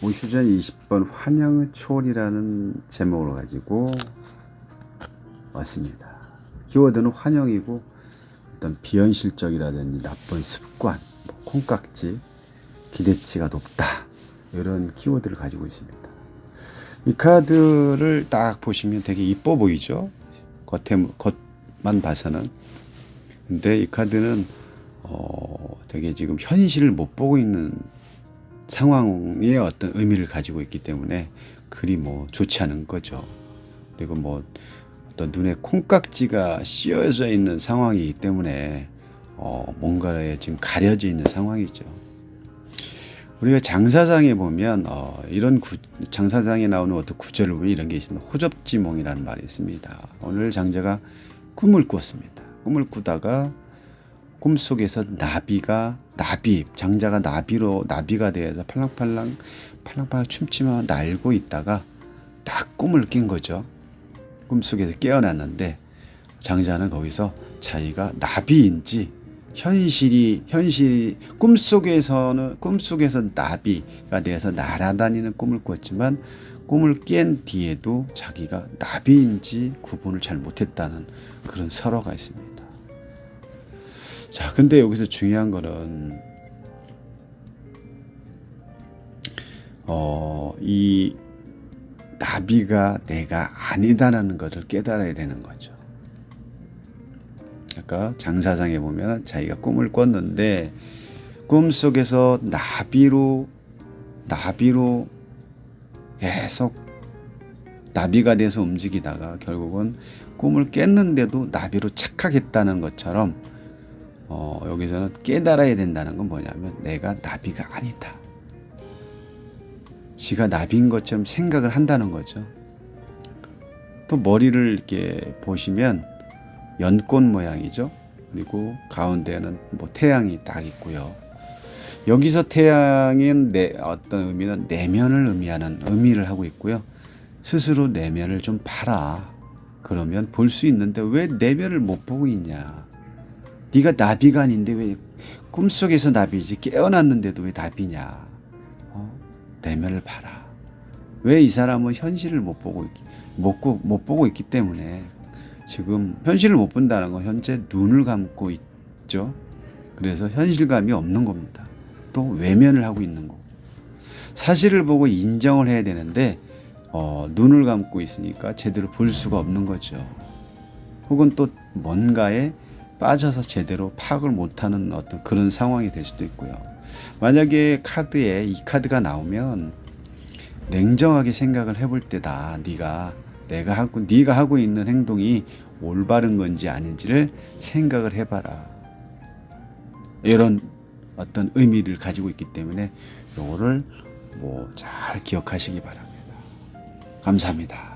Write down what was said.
오슈전 20번 환영의 초월이라는 제목을 가지고 왔습니다. 키워드는 환영이고 어떤 비현실적이라든지 나쁜 습관, 뭐 콩깍지, 기대치가 높다 이런 키워드를 가지고 있습니다. 이 카드를 딱 보시면 되게 이뻐 보이죠? 겉에 겉만 봐서는. 근데 이 카드는 어, 되게 지금 현실을 못 보고 있는 상황의 어떤 의미를 가지고 있기 때문에 그리 뭐 좋지 않은 거죠. 그리고 뭐 어떤 눈에 콩깍지가 씌어져 있는 상황이기 때문에 어, 뭔가에 지금 가려져 있는 상황이죠. 우리가 장사장에 보면 어, 이런 구, 장사장에 나오는 어떤 구절을 보면 이런 게 있습니다. 호접지몽이라는 말이 있습니다. 오늘 장자가 꿈을 꿨습니다. 꿈을 꾸다가 꿈속에서 나비가 나비 장자가 나비로 나비가 되어서 팔랑팔랑 팔랑팔랑 춤추며 날고 있다가 딱 꿈을 깬 거죠. 꿈속에서 깨어났는데 장자는 거기서 자기가 나비인지 현실이 현실이 꿈속에서는 꿈속에서 나비가 되어서 날아다니는 꿈을 꿨지만 꿈을 깬 뒤에도 자기가 나비인지 구분을 잘 못했다는 그런 설화가 있습니다. 자, 근데 여기서 중요한 거는 어, 이 나비가 내가 아니다라는 것을 깨달아야 되는 거죠. 아까 장사장에 보면 자기가 꿈을 꿨는데 꿈 속에서 나비로 나비로 계속 나비가 돼서 움직이다가 결국은 꿈을 깼는데도 나비로 착각했다는 것처럼 어, 여기서는 깨달아야 된다는 건 뭐냐면 내가 나비가 아니다. 지가 나비인 것처럼 생각을 한다는 거죠. 또 머리를 이렇게 보시면 연꽃 모양이죠. 그리고 가운데는 뭐 태양이 딱 있고요. 여기서 태양인 내 어떤 의미는 내면을 의미하는 의미를 하고 있고요. 스스로 내면을 좀 봐라. 그러면 볼 수 있는데 왜 내면을 못 보고 있냐? 네가 나비가 아닌데 왜 꿈속에서 나비지 깨어났는데도 왜 나비냐? 어? 내면을 봐라. 왜 이 사람은 현실을 못 보고 있, 못, 고- 못 보고 있기 때문에 지금 현실을 못 본다는 건 현재 눈을 감고 있죠. 그래서 현실감이 없는 겁니다. 또 외면을 하고 있는 거. 사실을 보고 인정을 해야 되는데 어, 눈을 감고 있으니까 제대로 볼 수가 없는 거죠. 혹은 또 뭔가에 빠져서 제대로 파악을 못하는 어떤 그런 상황이 될 수도 있고요. 만약에 카드에 이 카드가 나오면 냉정하게 생각을 해볼 때다. 네가 내가 하고 네가 하고 있는 행동이 올바른 건지 아닌지를 생각을 해봐라. 이런 어떤 의미를 가지고 있기 때문에 요거를 뭐 잘 기억하시기 바랍니다. 감사합니다.